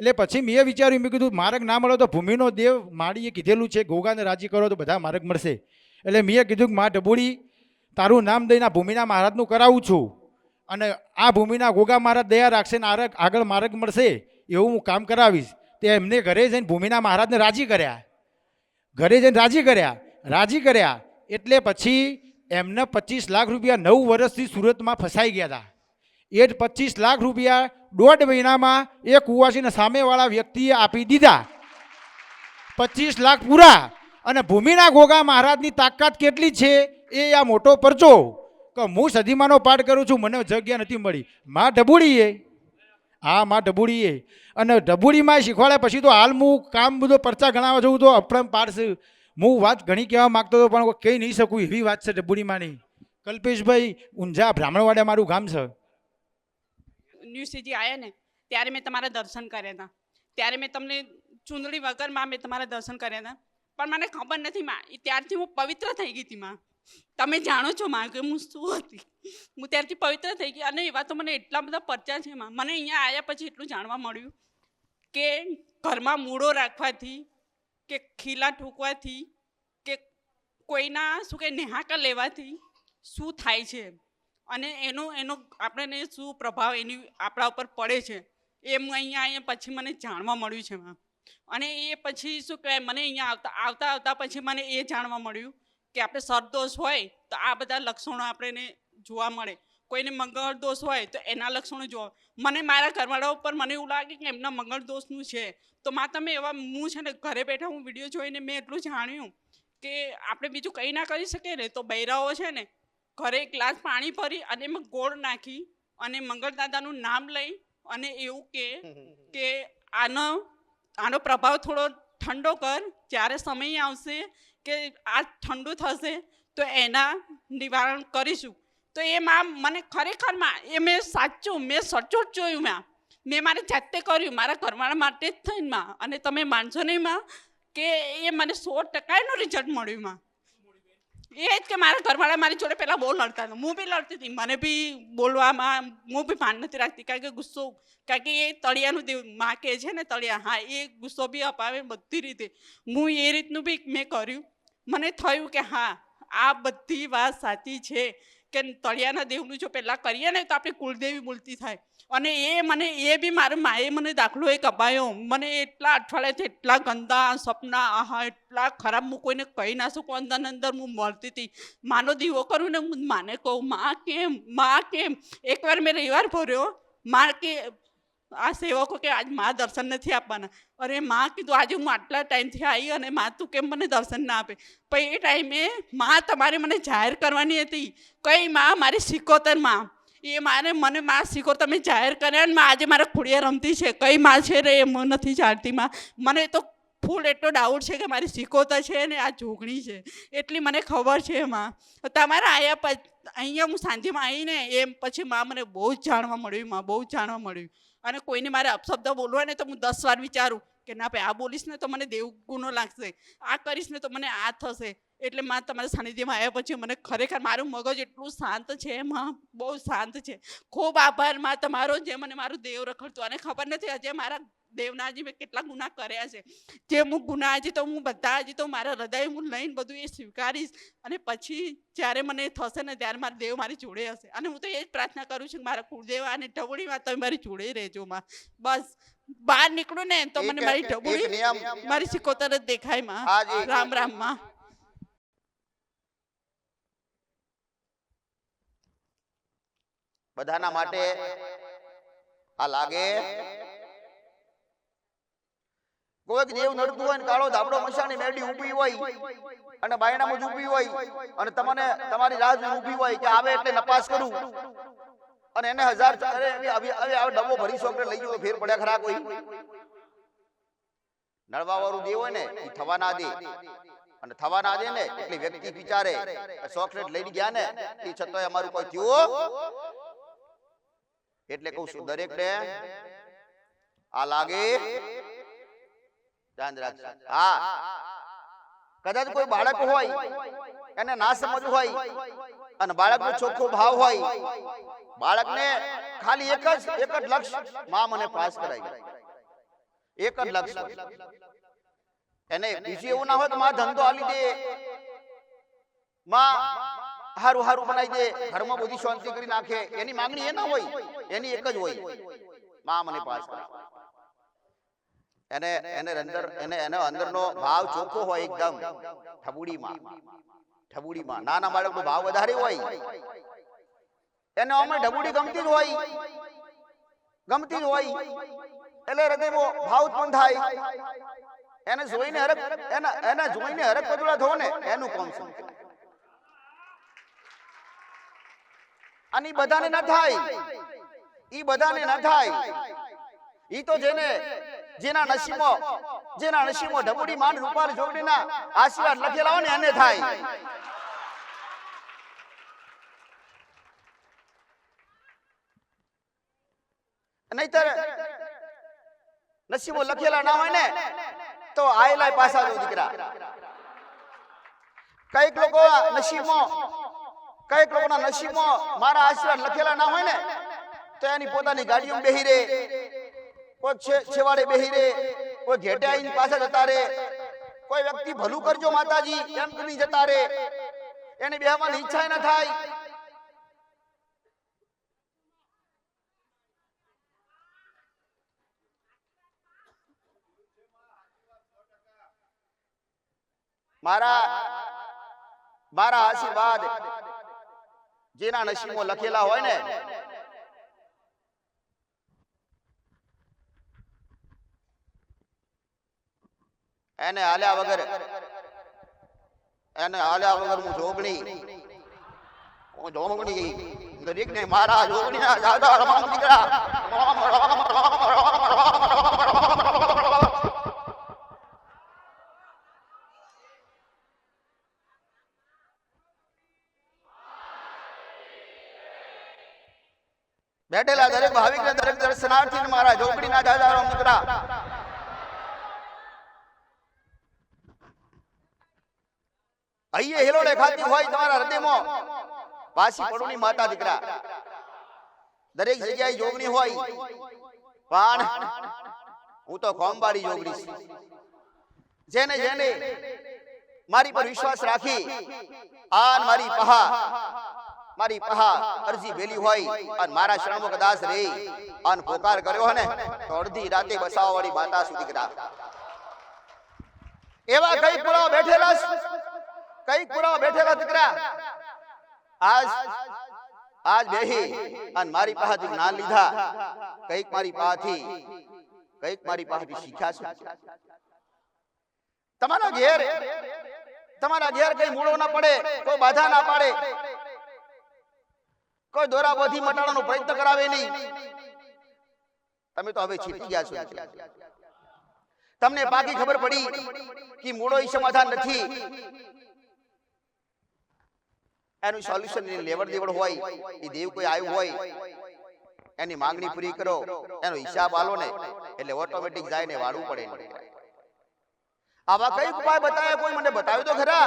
એટલે પછી મેં વિચાર્યું, મેં કીધું, માર્ગ ના મળે તો ભૂમિનો દેવ માળીએ કીધેલું છે, ગોગાને રાજી કરો તો બધા માર્ગ મળશે. એટલે મેં કીધું કે, મા ડબોડી તારું નામ દઈને આ ભૂમિના મહારાજનું કરાવું છું અને આ ભૂમિના ગોગા મહારાજ દયા રાખશે ને આરગ, આગળ માર્ગ મળશે, એવું હું કામ કરાવીશ. તે એમને ઘરે જઈને ભૂમિના મહારાજને રાજી કર્યા. ઘરે જઈને રાજી કર્યા. રાજી કર્યા એટલે પછી એમને પચીસ લાખ રૂપિયા નવ વર્ષથી સુરતમાં ફસાઈ ગયા હતા. એ જ પચીસ લાખ રૂપિયા દોઢ મહિનામાં એ કુવાસીને સામેવાળા વ્યક્તિએ આપી દીધા. પચીસ લાખ પૂરા. અને ભૂમિના ગોગા મહારાજની તાકાત કેટલી છે એ આ મોટો પરચો. કે હું સદીમાનો પાઠ કરું છું, મને જગ્યા નથી મળી. માં ઢબુડીએ. હા, માં ઢબુડીએ. અને ઢબુડીમાં શીખવાડ્યા પછી તો હાલ હું કામ બધો પરચા ગણાવવા જવું તો અપરમ પાડશે હું વાત ઘણી કહેવા માગતો હતો, પણ કહી નહીં શકું એવી વાત છે ઢબુડીમાંની. કલ્પેશભાઈ ઊંઝા બ્રાહ્મણવાડા મારું ગામ છે. ન્યૂઝથી આવ્યા ને, ત્યારે મેં તમારા દર્શન કર્યા હતા ત્યારે મેં તમને ચૂંદડી વગરમાં મેં તમારા દર્શન કર્યા હતા પણ મને ખબર નથી માં ત્યારથી હું પવિત્ર થઈ ગઈ હતી માં. તમે જાણો છો માં કે હું શું હતી? હું ત્યારથી પવિત્ર થઈ ગઈ અને એવા તો મને એટલા બધા પરચા છે માં. મને અહીંયા આવ્યા પછી એટલું જાણવા મળ્યું કે ઘરમાં મૂળો રાખવાથી, કે ખીલા ઠોકવાથી કે કોઈના શું કે નેહાકા લેવાથી શું થાય છે અને એનો એનો આપણને શું પ્રભાવ એની આપણા ઉપર પડે છે. એમ અહીંયા અહીંયા પછી મને જાણવા મળ્યું છે મેમ અને એ પછી શું કહેવાય, મને અહીંયા આવતા આવતા આવતા પછી મને એ જાણવા મળ્યું કે આપણે સરદોષ હોય તો આ બધા લક્ષણો આપણને જોવા મળે. કોઈને મંગળ દોષ હોય તો એના લક્ષણો જોવા. મને મારા ઘરવાળા ઉપર મને એવું લાગે કે એમના મંગળ દોષનું છે. તો માં, તમે એવા, હું છે ને ઘરે બેઠા હું વીડિયો જોઈને મેં એટલું જાણ્યું કે આપણે બીજું કંઈ ના કરી શકીએ ને તો બૈરાઓ છે ને ઘરે ગ્લાસ પાણી ભરી અને એમાં ગોળ નાખી અને મંગળ દાદાનું નામ લઈ અને એવું કે કે આનો આનો પ્રભાવ થોડો ઠંડો કર જ્યારે સમય આવશે કે આ ઠંડુ થશે તો એના નિવારણ કરીશું. તો એ માં મને ખરેખરમાં એ મેં સાચું મેં સચોટ જોયું માં. મેં મારે જાતે કર્યું મારા ઘરવાળા માટે જ થઈને માં. અને તમે માનશો નહીં માં કે એ મને સો ટકાનું રિઝલ્ટ મળ્યું માં. એ જ કે મારા ઘરવાળા મારી જોડે પહેલાં બહુ લડતા હતા. હું બી લડતી હતી. મને બી બોલવામાં, હું બી ભાન નથી રાખતી. કારણ કે ગુસ્સો, કારણ કે એ તળિયાનું દેવ, માં કે છે ને તળિયા, હા, એ ગુસ્સો બી અપાવે બધી રીતે. હું એ રીતનું બી મેં કર્યું. મને થયું કે હા, આ બધી વાત સાચી છે. કે તળિયાના દેવનું જો પહેલાં કરીએ ને તો આપણી કુળદેવી મૂર્તિ થાય. અને એ મને, એ બી મારા માએ મને દાખલો એક અપાયો. મને એટલા અઠવાડિયાથી એટલા ગંદા સપના, આહા, એટલા ખરાબ હું કોઈને કહી ના શકું. અંદર અંદર હું મળતી હતી. માનો દીવો કરું ને હું માને કહું, માં કેમ માં કેમ? એકવાર મેં રવિવાર ભર્યો. માં કે આ સેવકો કે આજ મા દર્શન નથી આપવાના. અરે મા કીધું, આજે હું આટલા ટાઈમથી આવી અને મા તું કેમ મને દર્શન ના આપે? પણ એ ટાઈમે મા તમારે મને જાહેર કરવાની હતી. કઈ મા? મારી સિકોતર મા. એ મારે મને મા શીખો તમે જાહેર કર્યા ને મા આજે મારા ખુડિયા રમતી છે. કઈ માં છે રે એમ નથી જાણતી માં. મને તો ફૂલ એટલો ડાઉટ છે કે મારી સિકોતા છે ને આ જોગણી છે. એટલી મને ખબર છે એમાં તમારા આયા અહીંયા હું સાંજેમાં આવીને એમ પછી મા મને બહુ જ જાણવા મળ્યું, માં બહુ જ જાણવા મળ્યું. અને કોઈને મારે અપશબ્દ બોલવા ને તો હું દસ વાર વિચારું કે ના ભાઈ, આ બોલીશ ને તો મને દેવ ગુનો લાગશે. આ કરીશ ને તો મને આ થશે. એટલે માં તમારા સાનિધ્યમાં આવ્યા પછી મને ખરેખર મારું મગજ એટલું શાંત છે, માં બહુ શાંત છે. ખૂબ આભારમાં તમારો, જે મને મારું દેવ રખડતું અને ખબર નથી આજે મારા દેવના હજી મેં કેટલા ગુના કર્યા છે. જે હું ગુના હજી તો હું બધા હજી તો મારા હૃદય હું લઈને બધું એ સ્વીકારીશ અને પછી જ્યારે મને થશે ને ત્યારે મારા દેવ મારી જોડે હશે. અને હું તો એ જ પ્રાર્થના કરું છું કે મારા કુળદેવ અને ઢબુડીમાં તમે મારી જોડે રહેજો માં. બસ. બહાર નીકળું ને તો મને મારી ઢબુડી મારી સિકોતર જ દેખાયમાં. રામ રામમાં. બધાના માટે આ લાગે. કોઈક દેવ નડતું હોય ને કાળો ધાબડો મશાની મેડી ઊભી હોય અને બાયણામાં જ ઊભી હોય અને તમને તમારી રાહ ઊભી હોય કે આવે એટલે નપાસ કરું. અને એને હજાર અરે હવે ડબ્બો ભરી છોકરે લઈ ગયો ફેર પડ્યા ખરા કોઈ. નળવા વાળું દેવ હોય ને એ થવા ના દે. અને થવા ના દે ને, એટલે વ્યક્તિ વિચારે ચોકલેટ લઈને ગયા ને એ છતાંય અમારું કોઈ થયું એટલે કહું છું દરેક ને આ લાગે ધ્યાન રાખજો. હા. કદાચ કોઈ બાળક હોય એને ના સમજ હોય અને બાળકનો ચોખ્ખો ભાવ હોય બાળકને ખાલી એક જ એક જ લક્ષમાં મને પાસ કરાવી એક જ લક્ષ. એને બીજું એવું ના હોય તો માં ધંધો આલી દે. માં હારું હારું બનાવી દે. ઘરમાં બધી શાંતિ કરી નાખે. એની માંગણી એ ના હોય. એની એક જ હોય. માં મને પાસ કર એને એને અંદર એને એનો અંદરનો ભાવ ચોખ્ખો હોય એકદમ. ઠબુડીમાં. ઠબુડીમાં. નાના બાળકનો ભાવ વધારે હોય. એને અમે ઢબુડી ગમતી જ હોય. ગમતી જ હોય. એટલે હૃદયમાં ભાવ ઉત્પન્ન થાય. એને જોઈને હરક એના એને જોઈને હરક પદુડા થો ને એનું કોમ શું અને બધાને ના થાય. ઈ બધાને ના થાય. ઈ તો જેને જેના નસીબો જેના નસીબો ઢબુડી માન રૂપાલ જોગડીના આશીર્વાદ લખેલા હોય ને એને થાય. નહીતર નસીબો લખેલા ના હોય ને, તો આયેલા પાછા જો દીકરા. કંઈક લોકો નસીબમાં કંઈક લોકોના નસીબમાં મારા આશીર્વાદ લખેલા ના હોય ને, તો એની પોતાની ગાડીઓ બેહી રે. કોઈ છેવાડે બેહી રે, કોઈ ઘેટે આવીને પાછા જતા રે. કોઈ વ્યક્તિ ભલું કરજો માતાજી, એમ કરી જતા રે. એને બેહવાની ઈચ્છા ના થાય. મારા મારા આશીર્વાદ, જેના નસીબો લખેલા હોય ને એને હાલ્યા વગર એને હાલ્યા વગર હું જોગણી. હું જોગણી. દરેક ને મારા જોગણી ના દાદા રમા દીકરા. બેઠેલા દરેક ભાવિક ને દરેક દર્શનાર્થી મારા જોગણી ના દાદા રમણ દીકરા. અહીંયા હેલોડે ખાતી હોય તમારા હૃદયમાં. પાછી પડુની માતા દીકરા. દરેક જગ્યાએ જોગણી હોય. પણ હું તો કોમબારી જોગણી છું. જેને જેને મારી પર વિશ્વાસ રાખી આન મારી પહા મારી પહા અરજી ભેલી હોય. અને મારા શરણમાં કદાચ રે. અને પોકાર કર્યો ને તો અડધી રાતે બસાવવાળી માતા સુધી દીકરા. એવા કઈ પુરાવા બેઠેલા? કઈ પુરાવા બેઠેલા દીકરા? આજ આજ બેહી અને મારી પાસેથી જ્ઞાન લીધા. કંઈક મારી પાસેથી, કંઈક મારી પાસેથી શીખ્યા છે. તમારા ઘેર તમારા ઘેર કઈ મૂળો ના પડે, કોઈ બાધા ના પાડે. કોઈ દોરા બધી મટાડવાનો પ્રયત્ન કરાવે નહીં. તમે તો હવે છીપી ગયા છો. તમને પાકી ખબર પડી કે મૂળો સમાધાન નથી. એનું સોલ્યુશન લેવડ દેવડ હોય, એ દેવ કોઈ આવ્યું હોય, એની માંગણી પૂરી કરો, એનો હિસાબ આલો ને, એટલે ઓટોમેટિક જાય ને વાળવું પડે. આવા કઈ ઉપાય બતાવ્યા કોઈ, મને બતાવ્યું તો ખરા